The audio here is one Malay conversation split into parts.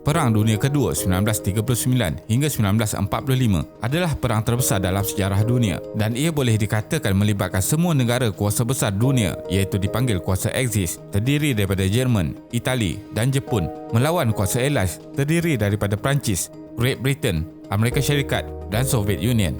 Perang Dunia Kedua 1939 hingga 1945 adalah perang terbesar dalam sejarah dunia dan ia boleh dikatakan melibatkan semua negara kuasa besar dunia iaitu dipanggil kuasa Axis terdiri daripada Jerman, Itali dan Jepun melawan kuasa Allies terdiri daripada Perancis, Great Britain, Amerika Syarikat dan Soviet Union.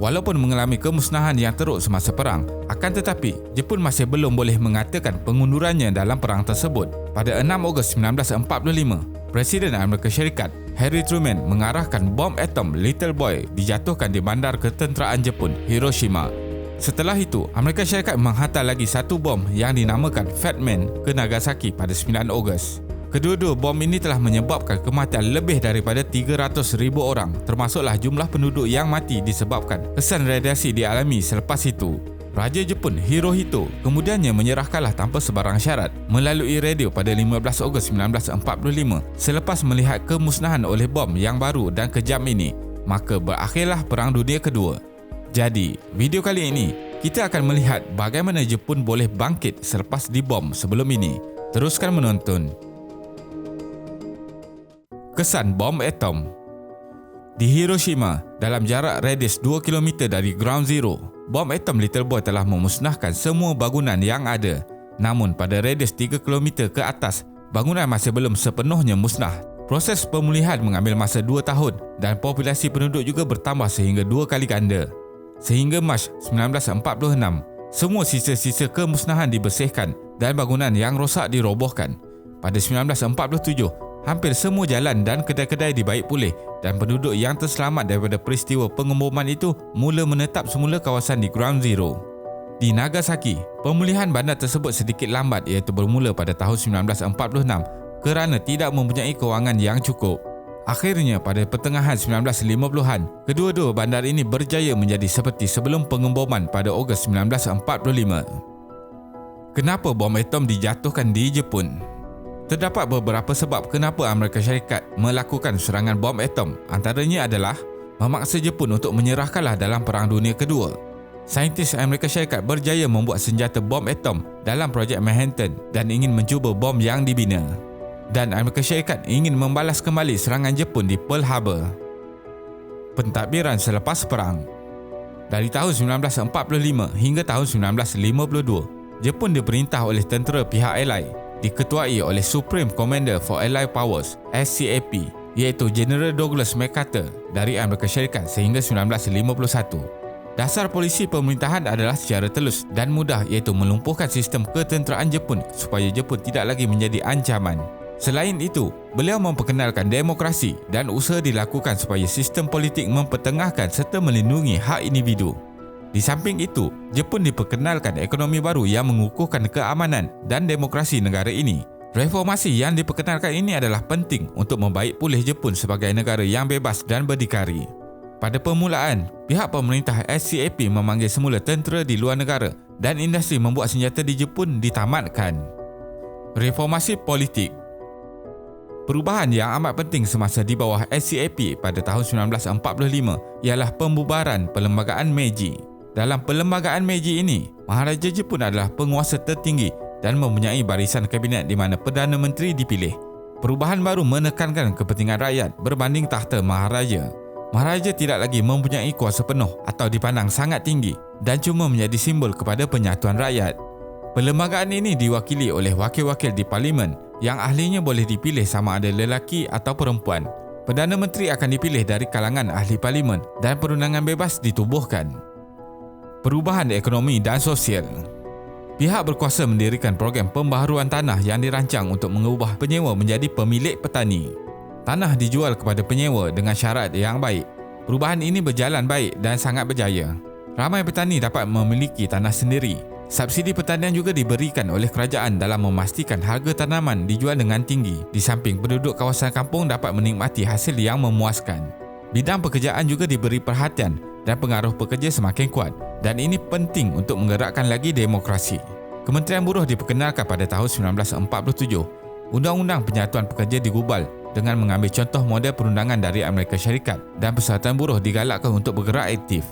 Walaupun mengalami kemusnahan yang teruk semasa perang, akan tetapi Jepun masih belum boleh mengatakan pengundurannya dalam perang tersebut. Pada 6 Ogos 1945, Presiden Amerika Syarikat Harry Truman mengarahkan bom atom Little Boy dijatuhkan di bandar ketenteraan Jepun Hiroshima. Setelah itu, Amerika Syarikat menghantar lagi satu bom yang dinamakan Fat Man ke Nagasaki pada 9 Ogos. Kedua-dua bom ini telah menyebabkan kematian lebih daripada 300,000 orang termasuklah jumlah penduduk yang mati disebabkan kesan radiasi dialami selepas itu. Raja Jepun Hirohito kemudiannya menyerahkanlah tanpa sebarang syarat melalui radio pada 15 Ogos 1945 selepas melihat kemusnahan oleh bom yang baru dan kejam ini maka berakhirlah Perang Dunia Kedua. Jadi, video kali ini kita akan melihat bagaimana Jepun boleh bangkit selepas dibom sebelum ini. Teruskan menonton. Kesan bom atom Di Hiroshima, dalam jarak radius 2 km dari ground zero, bom atom Little Boy telah memusnahkan semua bangunan yang ada. Namun pada radius 3 km ke atas, bangunan masih belum sepenuhnya musnah. Proses pemulihan mengambil masa 2 tahun dan populasi penduduk juga bertambah sehingga dua kali ganda. Sehingga Mac 1946, semua sisa-sisa kemusnahan dibersihkan dan bangunan yang rosak dirobohkan. Pada 1947, hampir semua jalan dan kedai-kedai dibaik pulih dan penduduk yang terselamat daripada peristiwa pengemboman itu mula menetap semula kawasan di Ground Zero. Di Nagasaki, pemulihan bandar tersebut sedikit lambat iaitu bermula pada tahun 1946 kerana tidak mempunyai kewangan yang cukup. Akhirnya pada pertengahan 1950-an, kedua-dua bandar ini berjaya menjadi seperti sebelum pengemboman pada Ogos 1945. Kenapa bom atom dijatuhkan di Jepun? Terdapat beberapa sebab kenapa Amerika Syarikat melakukan serangan bom atom. Antaranya adalah memaksa Jepun untuk menyerahkanlah dalam Perang Dunia Kedua. Saintis Amerika Syarikat berjaya membuat senjata bom atom dalam projek Manhattan dan ingin mencuba bom yang dibina. Dan Amerika Syarikat ingin membalas kembali serangan Jepun di Pearl Harbor. Pentadbiran selepas perang Dari tahun 1945 hingga tahun 1952, Jepun diperintah oleh tentera pihak Allied diketuai oleh Supreme Commander for Allied Powers SCAP iaitu General Douglas MacArthur dari Amerika Syarikat sehingga 1951. Dasar polisi pemerintahan adalah secara telus dan mudah iaitu melumpuhkan sistem ketenteraan Jepun supaya Jepun tidak lagi menjadi ancaman. Selain itu, beliau memperkenalkan demokrasi dan usaha dilakukan supaya sistem politik mempertengahkan serta melindungi hak individu. Di samping itu, Jepun diperkenalkan ekonomi baru yang mengukuhkan keamanan dan demokrasi negara ini. Reformasi yang diperkenalkan ini adalah penting untuk membaik pulih Jepun sebagai negara yang bebas dan berdikari. Pada permulaan, pihak pemerintah SCAP memanggil semula tentera di luar negara dan industri membuat senjata di Jepun ditamatkan. Reformasi politik Perubahan yang amat penting semasa di bawah SCAP pada tahun 1945 ialah pembubaran Perlembagaan Meiji. Dalam perlembagaan Meiji ini, Maharaja Jepun adalah penguasa tertinggi dan mempunyai barisan kabinet di mana Perdana Menteri dipilih. Perubahan baru menekankan kepentingan rakyat berbanding tahta Maharaja. Maharaja tidak lagi mempunyai kuasa penuh atau dipandang sangat tinggi dan cuma menjadi simbol kepada penyatuan rakyat. Perlembagaan ini diwakili oleh wakil-wakil di parlimen yang ahlinya boleh dipilih sama ada lelaki atau perempuan. Perdana Menteri akan dipilih dari kalangan ahli parlimen dan perundangan bebas ditubuhkan perubahan ekonomi dan sosial. Pihak berkuasa mendirikan program pembaharuan tanah yang dirancang untuk mengubah penyewa menjadi pemilik petani. Tanah dijual kepada penyewa dengan syarat yang baik. Perubahan ini berjalan baik dan sangat berjaya. Ramai petani dapat memiliki tanah sendiri. Subsidi pertanian juga diberikan oleh kerajaan dalam memastikan harga tanaman dijual dengan tinggi di samping penduduk kawasan kampung dapat menikmati hasil yang memuaskan. Bidang pekerjaan juga diberi perhatian dan pengaruh pekerja semakin kuat dan ini penting untuk menggerakkan lagi demokrasi. Kementerian Buruh diperkenalkan pada tahun 1947. Undang-undang Penyatuan Pekerja digubal dengan mengambil contoh model perundangan dari Amerika Syarikat dan Persatuan Buruh digalakkan untuk bergerak aktif.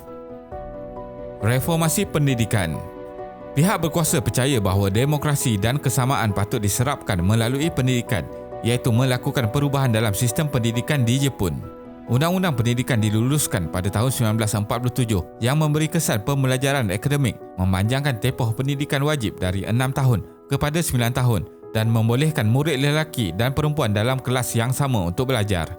Reformasi pendidikan Pihak berkuasa percaya bahawa demokrasi dan kesamaan patut diserapkan melalui pendidikan iaitu melakukan perubahan dalam sistem pendidikan di Jepun. Undang-undang pendidikan diluluskan pada tahun 1947 yang memberi kesan pembelajaran akademik memanjangkan tempoh pendidikan wajib dari 6 tahun kepada 9 tahun dan membolehkan murid lelaki dan perempuan dalam kelas yang sama untuk belajar.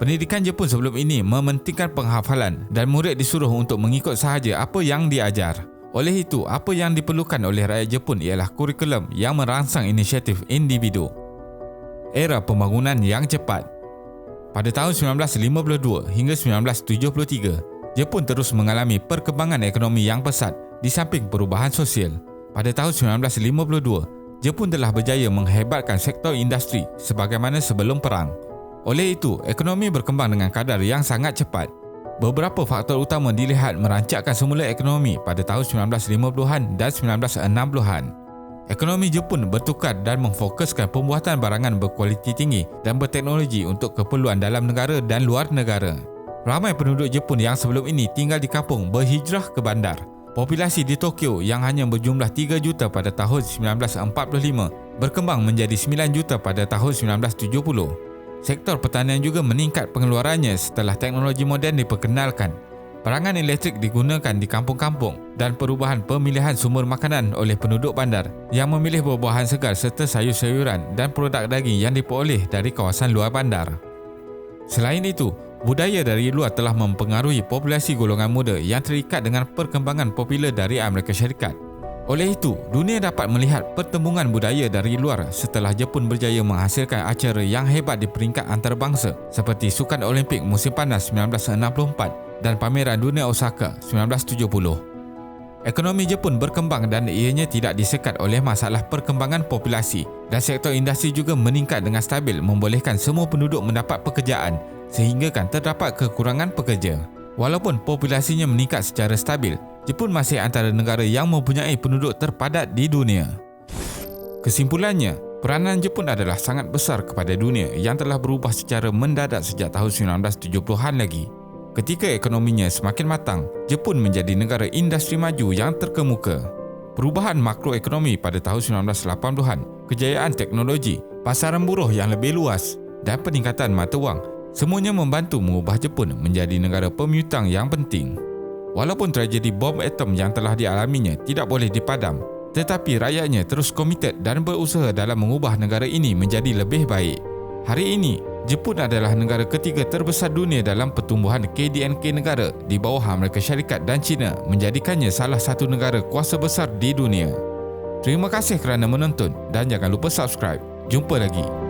Pendidikan Jepun sebelum ini mementingkan penghafalan dan murid disuruh untuk mengikut sahaja apa yang diajar. Oleh itu, apa yang diperlukan oleh rakyat Jepun ialah kurikulum yang merangsang inisiatif individu. Era pembangunan yang cepat Pada tahun 1952 hingga 1973, Jepun terus mengalami perkembangan ekonomi yang pesat di samping perubahan sosial. Pada tahun 1952, Jepun telah berjaya menghebatkan sektor industri sebagaimana sebelum perang. Oleh itu, ekonomi berkembang dengan kadar yang sangat cepat Beberapa faktor utama dilihat merancakkan semula ekonomi pada tahun 1950-an dan 1960-an. Ekonomi Jepun bertukar dan memfokuskan pembuatan barangan berkualiti tinggi dan berteknologi untuk keperluan dalam negara dan luar negara. Ramai penduduk Jepun yang sebelum ini tinggal di kampung berhijrah ke bandar. Populasi di Tokyo yang hanya berjumlah 3 juta pada tahun 1945 berkembang menjadi 9 juta pada tahun 1970. Sektor pertanian juga meningkat pengeluarannya setelah teknologi moden diperkenalkan. Perangan elektrik digunakan di kampung-kampung dan perubahan pemilihan sumber makanan oleh penduduk bandar yang memilih buah-buahan segar serta sayur-sayuran dan produk daging yang diperoleh dari kawasan luar bandar. Selain itu, budaya dari luar telah mempengaruhi populasi golongan muda yang terikat dengan perkembangan popular dari Amerika Syarikat oleh itu, dunia dapat melihat pertembungan budaya dari luar setelah Jepun berjaya menghasilkan acara yang hebat di peringkat antarabangsa seperti Sukan Olimpik Musim Panas 1964 dan Pameran Dunia Osaka 1970. Ekonomi Jepun berkembang dan ianya tidak disekat oleh masalah perkembangan populasi dan sektor industri juga meningkat dengan stabil membolehkan semua penduduk mendapat pekerjaan sehingga kan terdapat kekurangan pekerja. Walaupun populasinya meningkat secara stabil, Jepun masih antara negara yang mempunyai penduduk terpadat di dunia. Kesimpulannya, peranan Jepun adalah sangat besar kepada dunia yang telah berubah secara mendadak sejak tahun 1970-an lagi. Ketika ekonominya semakin matang, Jepun menjadi negara industri maju yang terkemuka. Perubahan makroekonomi pada tahun 1980-an, kejayaan teknologi, pasaran buruh yang lebih luas dan peningkatan mata wang semuanya membantu mengubah Jepun menjadi negara pemiutang yang penting. Walaupun tragedi bom atom yang telah dialaminya tidak boleh dipadam, tetapi rakyatnya terus komited dan berusaha dalam mengubah negara ini menjadi lebih baik. Hari ini, Jepun adalah negara ketiga terbesar dunia dalam pertumbuhan KDNK negara di bawah Amerika Syarikat dan China menjadikannya salah satu negara kuasa besar di dunia. Terima kasih kerana menonton dan jangan lupa subscribe. Jumpa lagi.